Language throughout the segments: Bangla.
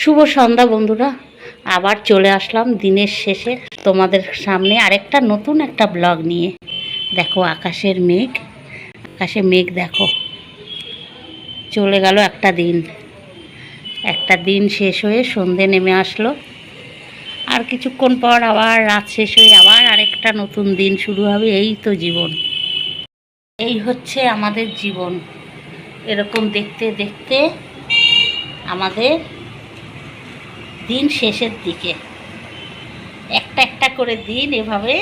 শুভ সন্ধ্যা বন্ধুরা। আবার চলে আসলাম দিনের শেষে তোমাদের সামনে আরেকটা নতুন একটা ব্লগ নিয়ে। দেখো আকাশের মেঘ। আকাশে মেঘ দেখো। চলে গেল একটা দিন। একটা দিন শেষ হয়ে সন্ধে নেমে আসলো। আর কিছুক্ষণ পর আবার রাত শেষ হয়ে আবার আরেকটা নতুন দিন শুরু হবে। এই তো জীবন। এই হচ্ছে আমাদের জীবন। এরকম দেখতে দেখতে আমাদের দিন শেষের দিকে। একটা একটা করে দিন এভাবে।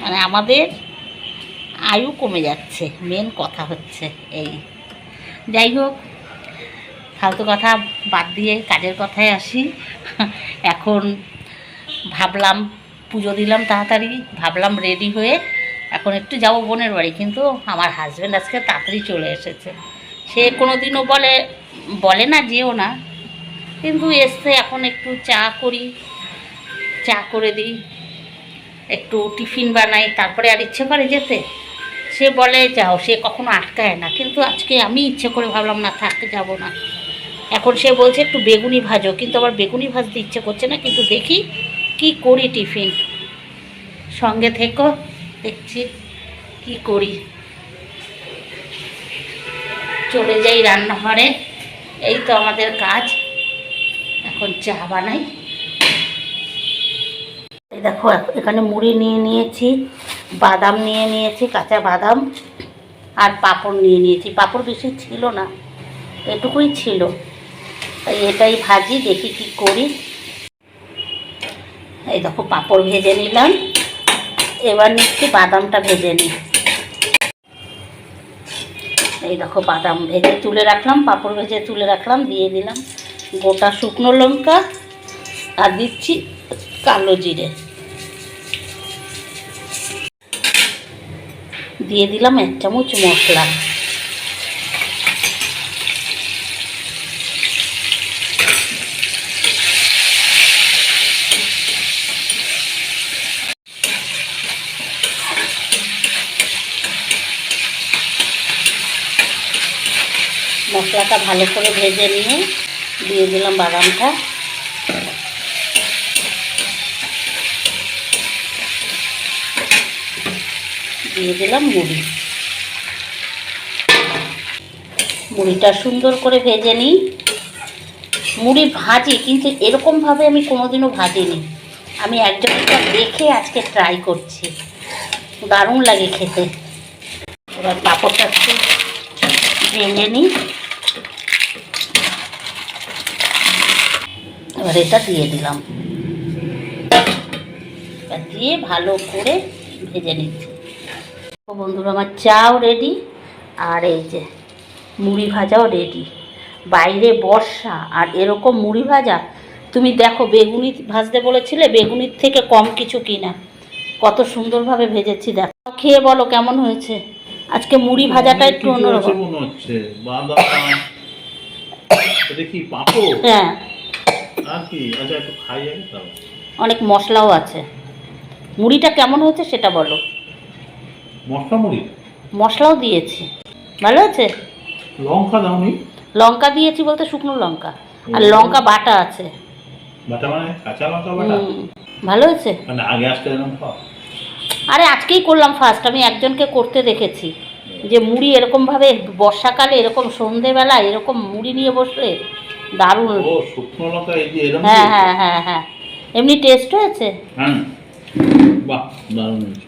মানে আমাদের আয়ু কমে যাচ্ছে মেন কথা হচ্ছে এই। যাই হোক, ফালতু কথা বাদ দিয়ে কাজের কথায় আসি। এখন ভাবলাম পুজো দিলাম তাড়াতাড়ি, ভাবলাম রেডি হয়ে এখন একটু যাব বোনের বাড়ি, কিন্তু আমার হাজব্যান্ড আজকে তাড়াতাড়ি চলে এসেছে। সে কোনো দিনও বলে বলে না, যেও না। কিন্তু এসে এখন একটু চা করি, চা করে দিই। একটু টিফিন বানাই, তারপরে আর ইচ্ছে করে যেতে। সে বলে, যাও। সে কখনো আটকায় না। কিন্তু আজকে আমি ইচ্ছে করে ভাবলাম, না থাকতে যাব না। এখন সে বলছে, একটু বেগুনি ভাজো। কিন্তু আবার বেগুনি ভাজতে ইচ্ছে করছে না। কিন্তু দেখি কি করি টিফিন। সঙ্গে থেকো, দেখছি কি করি। চলে যাই রান্নাঘরে। এই তো আমাদের কাজ। এখন চা বানাই। এই দেখো এখানে মুড়ি নিয়ে নিয়েছি, বাদাম নিয়ে নিয়েছি, কাঁচা বাদাম আর পাঁপড় নিয়ে নিয়েছি। পাঁপড় বেশি ছিল না, এটুকুই ছিল। তাই এটাই ভাজি, দেখি কি করি। এই দেখো, পাঁপড় ভেজে নিলাম। এবার নিচ্ছি বাদামটা ভেজে নিই। এই দেখো, বাদাম ভেজে তুলে রাখলাম, পাঁপড় ভেজে তুলে রাখলাম, দিয়ে দিলাম। গোটা শুকনো লঙ্কা আর দিচ্ছি কালো জিরে। দিয়ে দিলাম এক চামচ মশলা। মশলাটা ভালো করে ভেজে নিয়ে দিয়ে দিলাম বাদামটা। দিয়ে দিলাম মুড়ি। মুড়িটা সুন্দর করে ভেজে নিই। মুড়ি ভাজি, কিন্তু এরকমভাবে আমি কোনোদিনও ভাজিনি। আমি একজনটা দেখে আজকে ট্রাই করছি। দারুণ লাগে খেতে। এবার পাঁপড়টা একটু ভেঙে নিই। এবার এটা দিয়ে দিলাম। দিয়ে ভালো করে ভেজে নিচ্ছি। বন্ধুরা আমার চাও রেডি আর এই যে মুড়ি ভাজাও রেডি বাইরে বর্ষা আর এরকম মুড়ি ভাজা তুমি দেখো বেগুনি ভাজতে বলেছিলে বেগুনির থেকে কম কিছু কিনা। কত সুন্দরভাবে ভেজেছি দেখো। খেয়ে বলো কেমন হয়েছে? আজকে মুড়ি ভাজাটা একটু অন্যরকম। হ্যাঁ। আর কি? আচ্ছা একটু খাই আগে তাও অনেক মশলাও আছে। মুড়িটা কেমন হয়েছে সেটা বলো। মশলা মুড়ি? মশলাও দিয়েছি। ভালো আছে? লঙ্কা দাওনি? লঙ্কা দিয়েছি বলতে শুকনো লঙ্কা। আর লঙ্কা বাটা আছে। বাটা মানে কাঁচা লঙ্কা বাটা? ভালো হয়েছে? মানে আগে আসতে খাও আরে আজকেই করলাম ফার্স্ট আমি একজনকে করতে দেখেছি। যে মুড়ি এরকমভাবে বর্ষাকালে এরকম সন্ধেবেলা এরকম মুড়ি নিয়ে বসলে দারুণ। ও শুকনো লঙ্কা এই যে এরকম হ্যাঁ হ্যাঁ হ্যাঁ হ্যাঁ। এমনি টেস্ট হয়েছে? হ্যাঁ। বাহ দারুণ হয়েছে।